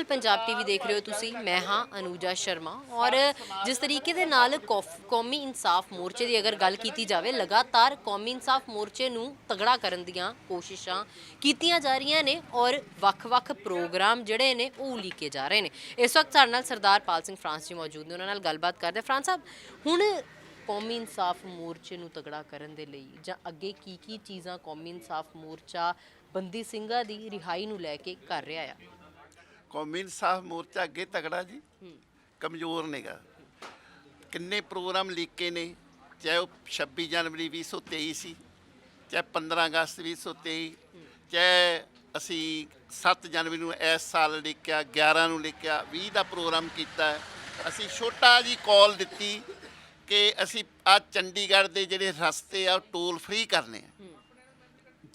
Novel Punjab TV ਦੇਖ ਰਹੇ ਹੋ ਤੁਸੀਂ। ਮੈਂ ਹਾਂ ਅਨੂਜਾ ਸ਼ਰਮਾ ਔਰ ਜਿਸ ਤਰੀਕੇ ਦੇ ਨਾਲ ਕੌਫ- ਕੌਮੀ ਇਨਸਾਫ ਮੋਰਚੇ ਦੀ ਅਗਰ ਗੱਲ ਕੀਤੀ ਜਾਵੇ, ਲਗਾਤਾਰ ਕੌਮੀ ਇਨਸਾਫ ਮੋਰਚੇ ਨੂੰ ਤਗੜਾ ਕਰਨ ਦੀਆਂ ਕੋਸ਼ਿਸ਼ਾਂ ਕੀਤੀਆਂ ਜਾ ਰਹੀਆਂ ਨੇ ਔਰ ਵੱਖ-ਵੱਖ ਪ੍ਰੋਗਰਾਮ ਜਿਹੜੇ ਨੇ ਉਹ ਉਲੀਕੇ ਜਾ ਰਹੇ ਨੇ। ਇਸ ਵਕਤ ਸਾਡੇ ਨਾਲ ਸਰਦਾਰ ਪਾਲ ਸਿੰਘ ਫਰਾਂਸ ਜੀ ਮੌਜੂਦ ਨੇ, ਉਹਨਾਂ ਨਾਲ ਗੱਲਬਾਤ ਕਰਦੇ ਫਰਾਂਸ ਸਾਹਿਬ, ਹੁਣ ਕੌਮੀ ਇਨਸਾਫ ਮੋਰਚੇ ਨੂੰ ਤਗੜਾ ਕਰਨ ਦੇ ਲਈ ਜਾਂ ਅੱਗੇ ਕੀ ਕੀ ਚੀਜ਼ਾਂ ਕੌਮੀ ਇਨਸਾਫ ਮੋਰਚਾ ਬੰਦੀ ਸਿੰਘਾਂ ਦੀ ਰਿਹਾਈ ਨੂੰ ਲੈ ਕੇ ਕਰ ਰਿਹਾ ਆ? ਕੌਮੀ ਇਨਸਾਫ ਮੋਰਚਾ ਅੱਗੇ ਤਗੜਾ ਜੀ। ਕਮਜ਼ੋਰ ਨੇਗਾ। ਕਿੰਨੇ ਪ੍ਰੋਗਰਾਮ ਲੀਕੇ ਨੇ ਚਾਹੇ ਉਹ 26 ਜਨਵਰੀ 2023 ਸੀ ਚਾਹੇ 15 ਅਗਸਤ 2023 ਚਾਹੇ ਅਸੀਂ 7 ਜਨਵਰੀ ਨੂੰ ਇਸ ਸਾਲ ਲਿਖਿਆ 11 ਨੂੰ ਲਿਖਿਆ 20 ਦਾ ਪ੍ਰੋਗਰਾਮ ਕੀਤਾ। ਅਸੀਂ ਛੋਟਾ ਜੀ ਕਾਲ ਦਿੱਤੀ ਕਿ ਅਸੀਂ ਆ ਚੰਡੀਗੜ੍ਹ ਦੇ ਜਿਹੜੇ ਰਸਤੇ ਆ ਟੋਲ ਫ੍ਰੀ ਕਰਨੇ ਆ।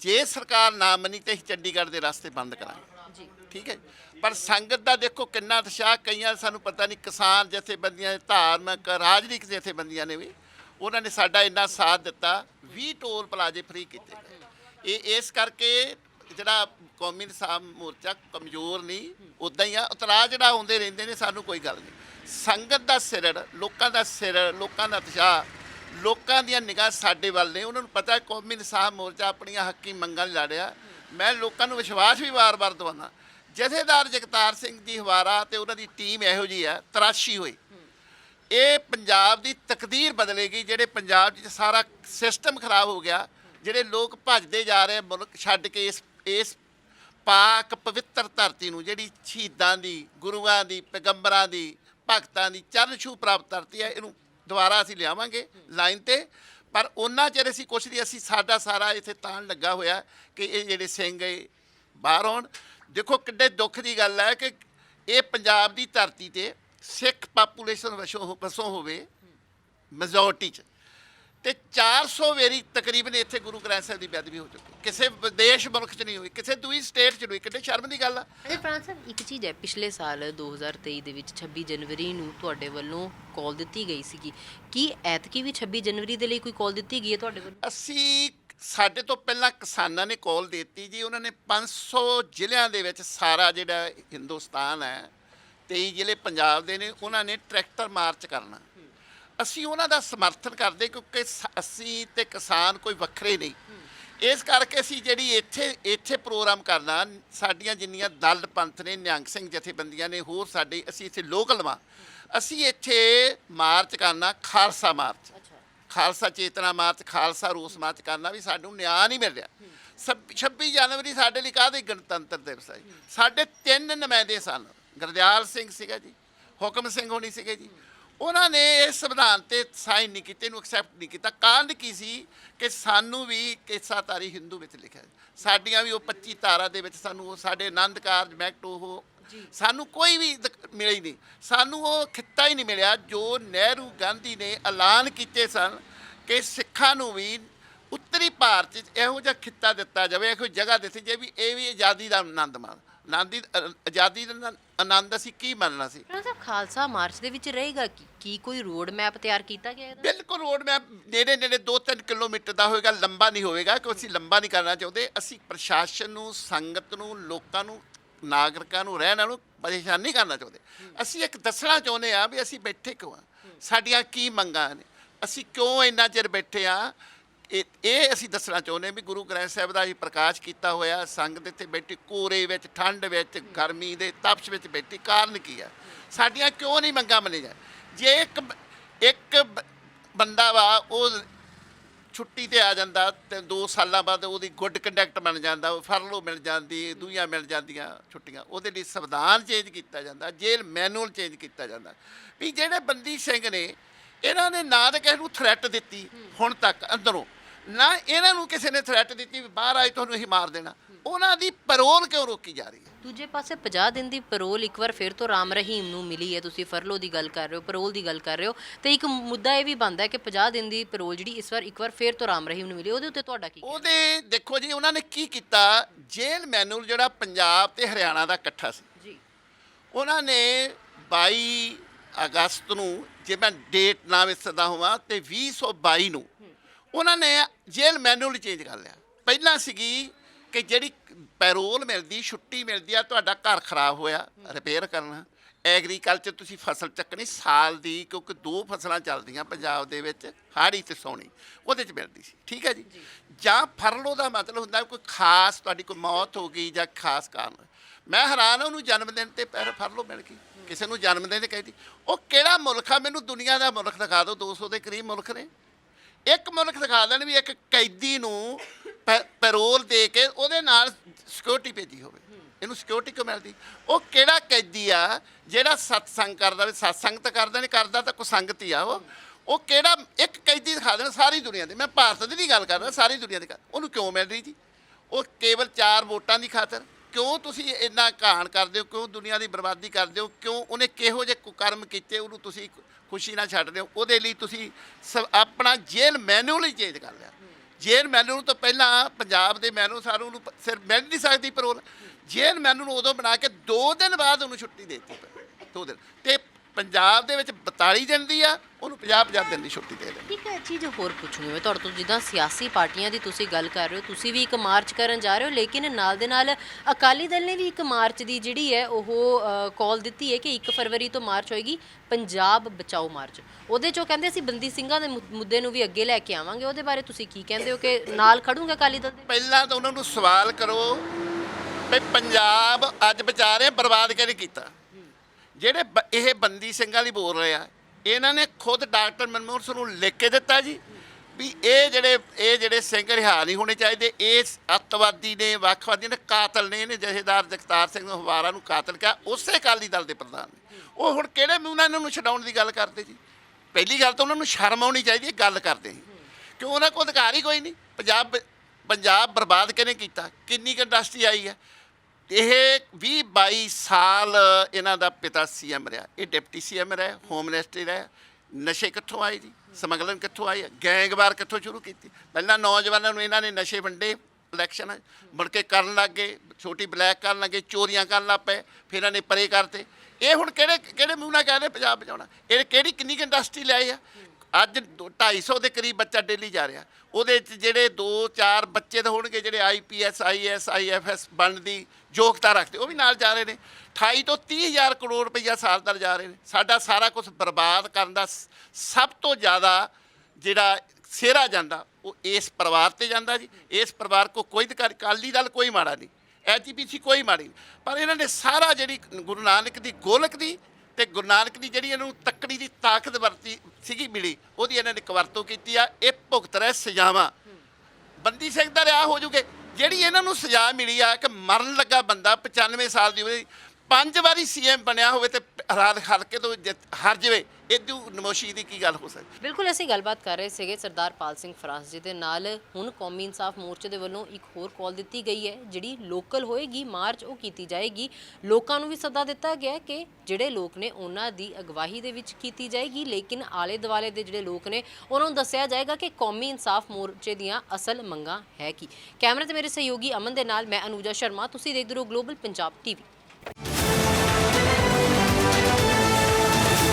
ਜੇ ਸਰਕਾਰ ਨਾ ਮੰਨੀ ਤੇ ਅਸੀਂ ਚੰਡੀਗੜ੍ਹ ਦੇ ਰਸਤੇ ਬੰਦ ਕਰਾਂਗੇ। ਜੀ। ਠੀਕ ਹੈ ਪਰ ਸੰਗਤ ਦਾ ਦੇਖੋ ਕਿੰਨਾ ਉਤਸ਼ਾਹ, ਕਈਆਂ ਸਾਨੂੰ ਪਤਾ ਨਹੀਂ ਕਿਸਾਨ ਜਥੇਬੰਦੀਆਂ ਧਾਰਮਿਕ, ਰਾਜਨੀਤਿਕ ਜਥੇਬੰਦੀਆਂ ਨੇ ਵੀ, ਉਹਨਾਂ ਨੇ ਸਾਡਾ ਇੰਨਾ ਸਾਥ ਦਿੱਤਾ 20 ਟੋਲ ਪਲਾਜੇ ਫ੍ਰੀ ਕੀਤੇ। ਇਹ, ਇਸ ਕਰਕੇ ਜਿਹੜਾ ਕੌਮੀ ਇਨਸਾਫ ਮੋਰਚਾ ਕਮਜ਼ੋਰ ਨਹੀਂ ਉਦਾਂ ਹੀ ਆ, ਉਤਰਾਅ ਜਿਹੜਾ ਆਉਂਦੇ ਰਹਿੰਦੇ ਨੇ, ਸਾਨੂੰ ਕੋਈ ਗੱਲ ਨਹੀਂ। ਸੰਗਤ ਦਾ ਸਿਰੜ, ਲੋਕਾਂ ਦਾ ਸਿਰੜ, ਲੋਕਾਂ ਦਾ ਉਤਸ਼ਾਹ, ਲੋਕਾਂ ਦੀਆਂ ਨਿਗਾਹ ਸਾਡੇ ਵੱਲ ਨੇ। ਉਹਨਾਂ ਨੂੰ ਪਤਾ ਕੌਮੀ ਇਨਸਾਫ ਮੋਰਚਾ ਆਪਣੀਆਂ ਹੱਕੀ ਮੰਗਾਂ ਲਈ ਰਿਹਾ। ਮੈਂ ਲੋਕਾਂ ਨੂੰ ਵਿਸ਼ਵਾਸ ਵੀ ਵਾਰ-ਵਾਰ ਦਵਾਉਣਾ ਜਥੇਦਾਰ ਜਗਤਾਰ ਸਿੰਘ ਜੀ ਹਵਾਰਾ ਤੇ ਉਹਨਾਂ ਦੀ ਟੀਮ ਇਹੋ ਜੀ ਹੈ ਤਰਾਸ਼ੀ ਹੋਈ। ਇਹ ਪੰਜਾਬ ਦੀ ਤਕਦੀਰ ਬਦਲੇਗੀ, ਜਿਹੜੇ ਪੰਜਾਬ 'ਚ ਸਾਰਾ ਸਿਸਟਮ ਖਰਾਬ ਹੋ ਗਿਆ, ਜਿਹੜੇ ਲੋਕ ਭੱਜਦੇ ਜਾ ਰਹੇ ਮੁਲਕ ਛੱਡ ਕੇ ਇਸ ਇਸ ਪਾਕ ਪਵਿੱਤਰ ਧਰਤੀ ਨੂੰ, ਜਿਹੜੀ ਸ਼ਹੀਦਾਂ ਦੀ, ਗੁਰੂਆਂ ਦੀ, ਪੈਗੰਬਰਾਂ ਦੀ, ਭਗਤਾਂ ਦੀ ਚਰਨ ਛੂ ਪ੍ਰਾਪਤ ਧਰਤੀ ਹੈ ਇਹਨੂੰ ਦੁਬਾਰਾ ਅਸੀਂ ਲਿਆਵਾਂਗੇ ਲਾਈਨ ਤੇ। ਪਰ ਉਹਨਾਂ ਚਿਰ ਅਸੀਂ ਕੁਛ ਨਹੀਂ, ਅਸੀਂ ਸਾਡਾ ਸਾਰਾ ਇੱਥੇ ਤਾਣ ਲੱਗਾ ਹੋਇਆ ਕਿ ਇਹ ਜਿਹੜੇ ਸਿੰਘ ਇਹ ਬਾਹਰ ਆਉਣ। ਦੇਖੋ ਕਿੱਡੇ ਦੁੱਖ ਦੀ ਗੱਲ ਹੈ ਕਿ ਇਹ ਪੰਜਾਬ ਦੀ ਧਰਤੀ ਤੇ ਸਿੱਖ ਪਾਪੂਲੇਸ਼ਨ ਵਸੋਂ ਵਸੋਂ ਹੋਵੇ ਮੈਜੋਰਟੀ ਚ। ਤੇ 400 ਵੇਰੀ ਤਕਰੀਬਨ ਇੱਥੇ ਗੁਰੂ ਗ੍ਰੰਥ ਸਾਹਿਬ ਦੀ ਬੇਅਦਬੀ ਹੋ ਚੁੱਕੀ ਕਿਸੇ ਵਿਦੇਸ਼ ਮੁਲਕ ਚ ਨਹੀਂ ਹੋਈ ਕਿਸੇ ਦੂਈ ਸਟੇਟ ਚ ਨਹੀਂ ਕਿੰਨੇ ਸ਼ਰਮ ਦੀ ਗੱਲ ਆ। ਅਜੇ ਫਰਾਂਸ ਸਾਹਿਬ ਇੱਕ ਚੀਜ਼ ਹੈ ਪਿਛਲੇ ਸਾਲ 2023 ਦੇ ਵਿੱਚ 26 ਜਨਵਰੀ ਨੂੰ ਤੁਹਾਡੇ ਵੱਲੋਂ ਕਾਲ ਦਿੱਤੀ ਗਈ ਸੀਗੀ। ਕੀ ਐਤਕੀ ਵੀ 26 ਜਨਵਰੀ ਦੇ ਲਈ ਕੋਈ ਕਾਲ ਦਿੱਤੀ ਗਈ ਹੈ ਤੁਹਾਡੇ ਵੱਲੋਂ? ਅਸੀਂ ਸਾਡੇ ਤੋਂ ਪਹਿਲਾਂ ਕਿਸਾਨਾਂ ਨੇ ਕਾਲ ਦਿੱਤੀ ਜੀ, ਉਹਨਾਂ ਨੇ 500 ਜ਼ਿਲ੍ਹਿਆਂ ਦੇ ਵਿੱਚ ਸਾਰਾ ਜਿਹੜਾ ਹਿੰਦੁਸਤਾਨ ਹੈ 23 ਜ਼ਿਲ੍ਹੇ ਪੰਜਾਬ ਦੇ ਨੇ, ਉਹਨਾਂ ਨੇ ਟਰੈਕਟਰ ਮਾਰਚ ਕਰਨਾ। ਅਸੀਂ ਉਹਨਾਂ ਦਾ ਸਮਰਥਨ ਕਰਦੇ ਕਿਉਂਕਿ ਸ- ਅਸੀਂ ਤੇ ਕਿਸਾਨ ਕੋਈ ਵੱਖਰੇ ਨਹੀਂ। ਇਸ ਕਰਕੇ ਅਸੀਂ ਜਿਹੜੀ ਇੱਥੇ ਇੱਥੇ ਪ੍ਰੋਗਰਾਮ ਕਰਨਾ, ਸਾਡੀਆਂ ਜਿੰਨੀਆਂ ਦਲ ਪੰਥ ਨੇ, ਨਿਹੰਗ ਸਿੰਘ ਜਥੇਬੰਦੀਆਂ ਨੇ, ਹੋਰ ਸਾਡੇ, ਅਸੀਂ ਇੱਥੇ ਲੋਕਲ ਵਾਂ। ਅਸੀਂ ਇੱਥੇ ਮਾਰਚ ਕਰਨਾ, ਖਾਲਸਾ ਮਾਰਚ। ਖਾਲਸਾ ਚੇਤਨਾ ਮਾਰਚ, ਖਾਲਸਾ ਰੋਸ ਮਾਰਚ ਕਰਨਾ ਵੀ ਸਾਨੂੰ ਨਿਆਂ ਨਹੀਂ ਮਿਲ ਰਿਹਾ। ਸਭ- 26 ਜਨਵਰੀ ਸਾਡੇ ਲਈ ਕਾਹਦੇ ਗਣਤੰਤਰ ਦਿਵਸ ਹੈ ਜੀ। ਸਾਡੇ ਤਿੰਨ ਨੁਮਾਇੰਦੇ ਸਨ। ਗੁਰਦਿਆਲ ਸਿੰਘ ਸੀਗਾ ਜੀ, ਹੁਕਮ ਸਿੰਘ ਹੋਣੀ ਸੀਗੇ ਜੀ। ਉਹਨਾਂ ਨੇ ਇਸ ਸੰਵਿਧਾਨ ਤੇ ਸਾਈਨ ਨਹੀਂ ਕੀਤੇ ਨੂੰ ਐਕਸੈਪਟ ਨਹੀਂ ਕੀਤਾ। ਕਾਰਨ ਕੀ ਸੀ ਕਿ ਸਾਨੂੰ ਵੀ ਕਿੱਸਾ ਤਾਰੀ ਹਿੰਦੂ ਵਿੱਚ ਲਿਖਿਆ। ਸਾਡੀਆਂ ਵੀ ਉਹ 25 ਤਾਰਾ ਦੇ ਵਿੱਚ ਸਾਨੂੰ ਉਹ ਸਾਡੇ ਆਨੰਦ ਕਾਰਜ ਮੈਕਟ ਉਹ ਸਾਨੂੰ ਕੋਈ ਵੀ ਦਕ- ਮਿਲਿਆ ਹੀ ਨਹੀਂ। ਸਾਨੂੰ ਉਹ ਖਿੱਤਾ ਹੀ ਨਹੀਂ ਮਿਲਿਆ ਜੋ ਨਹਿਰੂ ਗਾਂਧੀ ਨੇ ਐਲਾਨ ਕੀਤੇ ਸਨ ਕਿ ਸਿੱਖਾਂ ਨੂੰ ਵੀ ਉੱਤਰੀ ਭਾਰਤ 'ਚ ਇਹੋ ਜਿਹਾ ਖਿੱਤਾ ਦਿੱਤਾ ਜਾਵੇ ਇਹੋ ਜਗ੍ਹਾ ਦਿੱਤੀ ਜੇ ਵੀ ਇਹ ਵੀ ਆਜ਼ਾਦੀ ਦਾ ਆਨੰਦ ਮਾਣ। ਆਨੰਦੀ ਆਜ਼ਾਦੀ ਦਾ ਆਨੰਦ- ਆਨੰਦ ਅਸੀਂ ਕੀ ਮੰਨਣਾ ਸੀ? ਸਾਹਿਬ ਖਾਲਸਾ ਮਾਰਚ ਦੇ ਵਿੱਚ ਰਹੇਗਾ ਕੀ? ਕੀ ਕੋਈ ਰੋਡ ਮੈਪ ਤਿਆਰ ਕੀਤਾ ਗਿਆ ਇਹਦਾ? ਬਿਲਕੁਲ ਰੋਡ ਮੈਪ ਨੇੜੇ ਨੇੜੇ 2-3 ਕਿਲੋਮੀਟਰ ਦਾ ਹੋਏਗਾ ਲੰਬਾ ਨਹੀਂ ਹੋਵੇਗਾ ਕਿ ਅਸੀਂ ਲੰਬਾ ਨਹੀਂ ਕਰਨਾ ਚਾਹੁੰਦੇ। ਅਸੀਂ ਪ੍ਰਸ਼ਾਸਨ ਨੂੰ ਸੰਗਤ ਨੂੰ ਲੋਕਾਂ ਨੂੰ ਨਾਗਰਿਕਾਂ ਨੂੰ ਰਹਿਣ ਨੂੰ ਪਰੇਸ਼ਾਨ ਨਹੀਂ ਕਰਨਾ ਚਾਹੁੰਦੇ। ਅਸੀਂ ਇੱਕ ਦੱਸਣਾ ਚਾਹੁੰਦੇ ਆ ਵੀ ਅਸੀਂ ਬੈਠੇ ਕਿਉਂ ਆ ਸਾਡੀਆਂ ਕੀ ਮੰਗਾਂ ਨੇ? ਅਸੀਂ ਕਿਉਂ ਇੰਨਾ ਚਿਰ ਬੈਠੇ ਆ ਇਹ ਇਹ ਅਸੀਂ ਦੱਸਣਾ ਚਾਹੁੰਦੇ ਵੀ ਗੁਰੂ ਗ੍ਰੰਥ ਸਾਹਿਬ ਦਾ ਹੀ ਪ੍ਰਕਾਸ਼ ਕੀਤਾ ਹੋਇਆ, ਸੰਗਤ ਇੱਥੇ ਬੈਠੀ, ਕੋਰੇ ਵਿੱਚ, ਠੰਡ ਵਿੱਚ, ਗਰਮੀ ਦੇ ਤਪਸ਼ ਵਿੱਚ ਬੈਠੀ, ਕਾਰਨ ਕੀ ਆ ਸਾਡੀਆਂ ਕਿਉਂ ਨਹੀਂ ਮੰਗਾਂ ਮੰਨੀਆਂ? ਜੇ ਇੱਕ ਇੱਕ ਬੰਦਾ ਵਾ, ਉਹ ਛੁੱਟੀ ਤੇ ਆ ਜਾਂਦਾ ਤੇ 2 ਸਾਲਾਂ ਬਾਅਦ ਉਹਦੀ ਗੁੱਡ ਕੰਡਕਟ ਬਣ ਜਾਂਦਾ ਫਰਲੋ ਮਿਲ ਜਾਂਦੀ, ਦੂਈਆਂ ਮਿਲ ਜਾਂਦੀਆਂ ਛੁੱਟੀਆਂ। ਉਹਦੇ ਲਈ ਸੰਵਿਧਾਨ ਚੇਂਜ ਕੀਤਾ ਜਾਂਦਾ, ਜੇਲ੍ਹ ਮੈਨੂਅਲ ਚੇਂਜ ਕੀਤਾ ਜਾਂਦਾ। ਵੀ ਜਿਹੜੇ ਬੰਦੀ ਸਿੰਘ ਨੇ, ਇਹਨਾਂ ਨੇ ਨਾ ਤਾਂ ਕਿਸੇ ਨੂੰ ਥ੍ਰੈਟ ਦਿੱਤੀ ਹੁਣ ਤੱਕ ਅੰਦਰੋਂ, ਨਾ ਇਹਨਾਂ ਨੂੰ ਕਿਸੇ ਨੇ ਥ੍ਰੈਟ ਦਿੱਤੀ ਵੀ ਬਾਹਰ ਆਏ ਤੁਹਾਨੂੰ ਅਸੀਂ ਮਾਰ ਦੇਣਾ। ਉਹਨਾਂ ਦੀ ਪੈਰੋਲ ਕਿਉਂ ਰੋਕੀ ਜਾ ਰਹੀ ਹੈ? ਦੂਜੇ ਪਾਸੇ 50 ਦਿਨ ਦੀ ਪੈਰੋਲ ਇੱਕ ਵਾਰ ਫਿਰ ਤੋਂ ਰਾਮ ਰਹੀਮ ਨੂੰ ਮਿਲੀ ਹੈ। ਤੁਸੀਂ ਫਰਲੋ ਦੀ ਗੱਲ ਕਰ ਰਹੇ ਹੋ ਪੈਰੋਲ ਦੀ ਗੱਲ ਕਰ ਰਹੇ ਹੋ। ਤੇ ਇੱਕ ਮੁੱਦਾ ਇਹ ਵੀ ਬਣਦਾ ਹੈ ਕਿ 50 ਦਿਨ ਦੀ ਪੈਰੋਲ ਜਿਹੜੀ ਇਸ ਵਾਰ ਇੱਕ ਵਾਰ ਫਿਰ ਤੋਂ ਰਾਮ ਰਹੀਮ ਨੂੰ ਮਿਲੀ ਉਹਦੇ ਉੱਤੇ ਤੁਹਾਡਾ ਕੀ? ਉਹਦੇ ਦੇਖੋ ਜੀ ਉਹਨਾਂ ਨੇ ਕੀ ਕੀਤਾ? ਜੇਲ੍ਹ ਮੈਨੂਅਲ ਜਿਹੜਾ ਪੰਜਾਬ ਤੇ ਹਰਿਆਣਾ ਦਾ ਇਕੱਠਾ ਸੀ। ਜੀ। ਉਹਨਾਂ ਨੇ 22 ਅਗਸਤ ਨੂੰ ਜੇ ਮੈਂ ਡੇਟ ਨਾ ਵਿਸਰਦਾ ਹੋਵਾਂ ਤੇ 2022 ਨੂੰ ਉਹਨਾਂ ਨੇ ਜੇਲ੍ਹ ਮੈਨੂਅਲ ਚੇਂਜ ਕਰ ਲਿਆ। ਪਹਿਲਾਂ ਸੀਗੀ ਕਿ ਜਿਹੜੀ ਪੈਰੋਲ ਮਿਲਦੀ ਛੁੱਟੀ ਮਿਲਦੀ ਆ ਤੁਹਾਡਾ ਘਰ ਖਰਾਬ ਹੋਇਆ ਰਿਪੇਅਰ ਕਰਨਾ। ਐਗਰੀਕਲਚਰ ਤੁਸੀਂ ਫਸਲ ਚੱਕਣੀ ਸਾਲ ਦੀ ਕਿਉਂਕਿ ਦੋ ਫਸਲਾਂ ਚੱਲਦੀਆਂ ਪੰਜਾਬ ਦੇ ਵਿੱਚ ਹਾੜੀ ਤੇ ਸੌਣੀ ਉਹਦੇ ਚ ਮਿਲਦੀ ਸੀ ਠੀਕ ਹੈ ਜੀ? ਜਾਂ। ਫਰਲੋ ਦਾ ਮਤਲਬ ਹੁੰਦਾ ਕੋਈ ਖਾਸ ਤੁਹਾਡੀ ਕੋਈ ਮੌਤ ਹੋ ਗਈ ਜਾਂ ਖਾਸ ਕਾਰਨ। ਮੈਂ ਹੈਰਾਨ ਹਾਂ ਉਹਨੂੰ ਜਨਮ ਦਿਨ ਤੇ ਪੈਰ ਫਰਲੋ ਮਿਲ ਗਈ। ਕਿਸੇ ਨੂੰ ਜਨਮ ਦਿਨ ਤੇ ਕਹਿੰਦੀ ਉਹ ਕਿਹੜਾ ਮੁਲਕ ਆ? ਮੈਨੂੰ ਦੁਨੀਆ ਦਾ ਮੁਲਕ ਦਿਖਾ ਦਿਓ 200 ਦੇ ਕਰੀਬ ਮੁਲਕ ਨੇ। ਇੱਕ ਮੁਲਕ ਦਿਖਾ ਦੇਣ ਵੀ ਇੱਕ ਕੈਦੀ ਨੂੰ ਪੈਰੋਲ ਦੇ ਕੇ ਉਹਦੇ ਨਾਲ ਸਿਕਿਉਰਿਟੀ ਭੇਜੀ ਹੋਵੇ। ਇਹਨੂੰ ਸਿਕਿਉਰਿਟੀ ਕਿਉਂ ਮਿਲਦੀ? ਉਹ ਕਿਹੜਾ ਕੈਦੀ ਆ ਜਿਹੜਾ ਸਤਸੰਗ ਕਰਦਾ ਵੀ ਸਤਸੰਗ ਤਾਂ ਕਰਦਾ ਨਹੀਂ, ਕਰਦਾ ਤਾਂ ਕੁਸੰਗਤ ਹੀ ਆ ਉਹ। ਉਹ ਕਿਹੜਾ, ਇੱਕ ਕੈਦੀ ਦਿਖਾ ਦੇਣ ਸਾਰੀ ਦੁਨੀਆ ਦੇ। ਮੈਂ ਭਾਰਤ ਦੀ ਨਹੀਂ ਗੱਲ ਕਰਦਾ ਸਾਰੀ ਦੁਨੀਆ ਦੀ ਗੱਲ। ਉਹਨੂੰ ਕਿਉਂ ਮਿਲ ਰਹੀ ਜੀ? ਉਹ ਕੇਵਲ ਚਾਰ ਵੋਟਾਂ ਦੀ ਖਾਤਰ। ਕਿਉਂ ਤੁਸੀਂ ਇੰਨਾ ਕਹਾਣ ਕਰਦੇ ਹੋ? ਕਿਉਂ ਦੁਨੀਆ ਦੀ ਬਰਬਾਦੀ ਕਰਦੇ ਹੋ? ਕਿਉਂ ਉਹਨੇ ਕਿਹੋ ਜਿਹੇ ਕੁਕਰਮ ਕੀਤੇ? ਉਹਨੂੰ ਤੁਸੀਂ ਖੁਸ਼ੀ ਨਾਲ ਛੱਡਦੇ ਹੋ। ਉਹਦੇ ਲਈ ਤੁਸੀਂ ਸ- ਆਪਣਾ ਜੇਲ੍ਹ ਮੈਨੂਅਲ ਹੀ ਚੇਂਜ ਕਰ ਲਿਆ। ਜੇਨ ਮੈਨੂਅਲ ਤੋਂ ਪਹਿਲਾਂ ਪੰਜਾਬ ਦੇ ਮੈਨੂਅਲ ਸਾਰੂ ਨੂੰ ਪ- ਸਿਰ ਮਿਲ ਨਹੀਂ ਸਕਦੀ ਪਰੋਲ ਜੇਨ ਮੈਨੂੰ ਉਦੋਂ ਬਣਾ ਕੇ 2 ਦਿਨ ਬਾਅਦ ਉਹਨੂੰ ਛੁੱਟੀ ਦੇ ਦਿੱਤੀ। 2 ਦਿਨ। ਤੇ ਪੰਜਾਬ ਦੇ ਵਿੱਚ 42 ਦਿਨ ਦੀ ਆ ਉਹਨੂੰ 50 50 ਦਿਨ ਦੀ ਛੁੱਟੀ ਦੇ ਦੇ ਇੱਕ ਚੀਜ਼ ਹੋਰ ਪੁੱਛਣੀ ਮੈਂ ਤੁਹਾਡੇ ਤੋਂ ਜਿੱਦਾਂ ਸਿਆਸੀ ਪਾਰਟੀਆਂ ਦੀ ਤੁਸੀਂ ਗੱਲ ਕਰ ਰਹੇ ਹੋ ਤੁਸੀਂ ਵੀ ਇੱਕ ਮਾਰਚ ਕਰਨ ਜਾ ਰਹੇ ਹੋ ਲੇਕਿਨ ਨਾਲ ਦੇ ਨਾਲ ਅਕਾਲੀ ਦਲ ਨੇ ਵੀ ਇੱਕ ਮਾਰਚ ਦੀ ਜਿਹੜੀ ਹੈ ਉਹ ਕਾਲ ਦਿੱਤੀ ਹੈ ਕਿ 1 ਫਰਵਰੀ ਤੋਂ ਮਾਰਚ ਹੋਏਗੀ ਪੰਜਾਬ ਬਚਾਓ ਮਾਰਚ। ਉਹਦੇ ਚੋਂ ਕਹਿੰਦੇ ਅਸੀਂ ਬੰਦੀ ਸਿੰਘਾਂ ਦੇ ਮੁੱਦੇ ਨੂੰ ਵੀ ਅੱਗੇ ਲੈ ਕੇ ਆਵਾਂਗੇ ਉਹਦੇ ਬਾਰੇ ਤੁਸੀਂ ਕੀ ਕਹਿੰਦੇ ਹੋ ਕਿ ਨਾਲ ਖੜੂਗੇ ਅਕਾਲੀ ਦਲ ਦੇ? ਪਹਿਲਾਂ ਤਾਂ ਉਹਨਾਂ ਨੂੰ ਸਵਾਲ ਕਰੋ ਵੀ ਪੰਜਾਬ ਅੱਜ ਬਚਾ ਰਹੇ ਬਰਬਾਦ ਕਿਹਨੇ ਕੀਤਾ? ਜਿਹੜੇ ਬ- ਇਹ ਬੰਦੀ ਸਿੰਘਾਂ ਲਈ ਬੋਲ ਰਹੇ ਆ, ਇਹਨਾਂ ਨੇ ਖੁਦ ਡਾਕਟਰ ਮਨਮੋਹਨ ਸਿੰਘ ਨੂੰ ਲਿਖ ਕੇ ਦਿੱਤਾ ਜੀ ਵੀ ਇਹ ਜਿਹੜੇ ਇਹ ਜਿਹੜੇ ਸਿੰਘ ਰਿਹਾ ਨਹੀਂ ਹੋਣੇ ਚਾਹੀਦੇ, ਇਹ ਅੱਤਵਾਦੀ ਨੇ, ਵੱਖਵਾਦੀ ਨੇ, ਕਾਤਲ ਨੇ, ਇਹਨੇ ਜਥੇਦਾਰ ਜਗਤਾਰ ਸਿੰਘ ਨੂੰ ਹਵਾਰਾ ਨੂੰ ਕਾਤਲ ਕਿਹਾ, ਉਸੇ ਅਕਾਲੀ ਦਲ ਦੇ ਪ੍ਰਧਾਨ ਨੇ। ਉਹ ਹੁਣ ਕਿਹੜੇ ਮੂੰਹ ਨਾਲ ਇਹਨਾਂ ਨੂੰ ਛਡਾਉਣ ਦੀ ਗੱਲ ਕਰਦੇ ਜੀ? ਪਹਿਲੀ ਗੱਲ ਤਾਂ ਉਹਨਾਂ ਨੂੰ ਸ਼ਰਮ ਆਉਣੀ ਚਾਹੀਦੀ ਹੈ, ਗੱਲ ਕਰਦੇ ਸੀ ਕਿਉਂ ਉਹਨਾਂ ਕੋਲ ਅਧਿਕਾਰ ਹੀ ਕੋਈ ਨਹੀਂ? ਪੰਜਾਬ ਪੰਜਾਬ ਬਰਬਾਦ ਕਿਹਨੇ ਕੀਤਾ? ਕਿੰਨੀ ਕੁ ਇੰਡਸਟਰੀ ਆਈ ਹੈ? ਇਹ 20 22 ਸਾਲ ਇਹਨਾਂ ਦਾ ਪਿਤਾ ਸੀਐਮ ਰਿਹਾ, ਇਹ ਡਿਪਟੀ ਸੀਐਮ ਰਿਹਾ, ਹੋਮ ਮਿਨਿਸਟਰ ਰਿਹਾ, ਨਸ਼ੇ ਕਿੱਥੋਂ ਆਏ ਜੀ, ਸਮਗਲਨ ਕਿੱਥੋਂ ਆਈ ਹੈ ਗੈਂਗਵਾਰ ਕਿੱਥੋਂ ਸ਼ੁਰੂ ਕੀਤੀ? ਪਹਿਲਾਂ ਨੌਜਵਾਨਾਂ ਨੂੰ ਇਹਨਾਂ ਨੇ ਨਸ਼ੇ ਵੰਡੇ ਇਲੈਕਸ਼ਨ ਮੁੜ ਕੇ ਕਰਨ ਲੱਗੇ ਛੋਟੀ ਬਲੈਕ ਕਰਨ ਲੱਗੇ ਚੋਰੀਆਂ ਕਰਨ ਲੱਗ ਪਏ, ਫਿਰ ਇਹਨਾਂ ਨੇ ਪਰੇ ਕਰਤੇ। ਇਹ ਹੁਣ ਕਿਹੜੇ ਕਿਹੜੇ ਮੂੰਹ ਨਾਲ ਕਹਿੰਦੇ ਪੰਜਾਬ ਬਚਾਉਣਾ ਇਹ ਕਿਹੜੀ, ਕਿੰਨੀ ਕੁ ਇੰਡਸਟਰੀ ਲਿਆਏ ਆ? ਅੱਜ ਦੋ- 250 ਦੇ ਕਰੀਬ ਬੱਚਾ ਡੇਲੀ ਜਾ ਰਿਹਾ। ਉਹਦੇ ਚ ਜਿਹੜੇ 2-4 ਬੱਚੇ ਤਾਂ ਹੋਣਗੇ, ਜਿਹੜੇ ਆਈਪੀਐਸ ਆਈਐਸ ਆਈਐਫਐਸ ਬਣਨ ਦੀ ਯੋਗਤਾ ਰੱਖਦੇ, ਉਹ ਵੀ ਨਾਲ ਜਾ ਰਹੇ ਨੇ। 28 ਤੋਂ 30 ਹਜ਼ਾਰ ਕਰੋੜ ਰੁਪਈਆ ਸਾਲ ਦਰ ਜਾ ਰਹੇ ਨੇ। ਸਾਡਾ ਸਾਰਾ ਕੁਝ ਬਰਬਾਦ ਕਰਨ ਦਾ ਸਭ ਤੋਂ ਜ਼ਿਆਦਾ ਜਿਹੜਾ ਸਿਹਰਾ ਜਾਂਦਾ, ਉਹ ਇਸ ਪਰਿਵਾਰ ਤੇ ਜਾਂਦਾ ਜੀ। ਇਸ ਪਰਿਵਾਰ ਕੋ ਕੋਈ ਅਧਿਕਾਰ, ਅਕਾਲੀ ਦਲ ਕੋਈ ਮਾੜਾ ਨਹੀਂ। ਐਜੀਪੀਸੀ ਕੋਈ ਮਾੜੀ ਨਹੀਂ। ਪਰ ਇਹਨਾਂ ਨੇ ਸਾਰਾ ਜਿਹੜੀ ਗੁਰੂ ਨਾਨਕ ਦੀ, ਗੋਲਕ ਦੀ ਤੇ ਗੁਰੂ ਨਾਨਕ ਦੀ ਜਿਹੜੀ ਇਹਨੂੰ ਤੱਕੜੀ ਦੀ ਤਾਕਤ ਵਰਤੀ ਸੀਗੀ ਮਿਲੀ, ਉਹਦੀ ਇਹਨਾਂ ਨੇ ਕਵਰਤੋਂ ਕੀਤੀ ਆ, ਇਹ ਭੁਗਤ ਰਹਿ ਸਜ਼ਾਵਾਂ। ਬੰਦੀ ਸਿੰਘ ਦਾ ਰਿਹਾ ਹੋ ਜੂਗੇ। ਜਿਹੜੀ ਇਹਨਾਂ ਨੂੰ ਸਜ਼ਾ ਮਿਲੀ ਆ ਕਿ ਮਰਨ ਲੱਗਾ ਬੰਦਾ 95 ਸਾਲ ਦੀ ਉਮਰ ਪੰਜ ਵਾਰੀ ਸੀਐਮ ਬਣਿਆ ਹੋਵੇ ਤੇ ਰਾਤ ਹਲਕੇ ਤੋਂ ਜਿੱਤ- ਹਾਰ ਜਾਵੇ ਇਦੋਂ ਨਮੋਸ਼ੀ ਦੀ ਕੀ ਗੱਲ ਹੋ ਸਕਦੀ? ਬਿਲਕੁਲ ਅਸੀਂ ਗੱਲਬਾਤ ਕਰ ਰਹੇ ਸੀਗੇ ਸਰਦਾਰ ਪਾਲ ਸਿੰਘ ਫਰਾਂਸ ਜੀ ਦੇ ਨਾਲ। ਹੁਣ ਕੌਮੀ ਇਨਸਾਫ ਮੋਰਚੇ ਦੇ ਵੱਲੋਂ ਇੱਕ ਹੋਰ ਕਾਲ ਦਿੱਤੀ ਗਈ ਹੈ, ਜਿਹੜੀ ਲੋਕਲ ਹੋਏਗੀ, ਮਾਰਚ ਉਹ ਕੀਤੀ ਜਾਏਗੀ। ਲੋਕਾਂ ਨੂੰ ਵੀ ਸੱਦਾ ਦਿੱਤਾ ਗਿਆ ਹੈ ਕਿ ਜਿਹੜੇ ਲੋਕ ਨੇ ਉਹਨਾਂ ਦੀ ਅਗਵਾਈ ਦੇ ਵਿੱਚ ਕੀਤੀ ਜਾਏਗੀ, ਲੇਕਿਨ ਆਲੇ ਦੁਆਲੇ ਦੇ ਜਿਹੜੇ ਲੋਕ ਨੇ, ਉਹਨਾਂ ਨੂੰ ਦੱਸਿਆ ਜਾਏਗਾ ਕਿ ਕੌਮੀ ਇਨਸਾਫ ਮੋਰਚੇ ਦੀਆਂ ਅਸਲ ਮੰਗਾਂ ਹੈ ਕੀ। ਕੈਮਰੇ ਤੇ ਮੇਰੇ ਸਹਿਯੋਗੀ ਅਮਨ ਦੇ ਨਾਲ ਮੈਂ ਅਨੂਜਾ ਸ਼ਰਮਾ, ਤੁਸੀਂ ਦੇਖਦੇ ਰਹੋ ਗਲੋਬਲ ਪੰਜਾਬ ਟੀਵੀ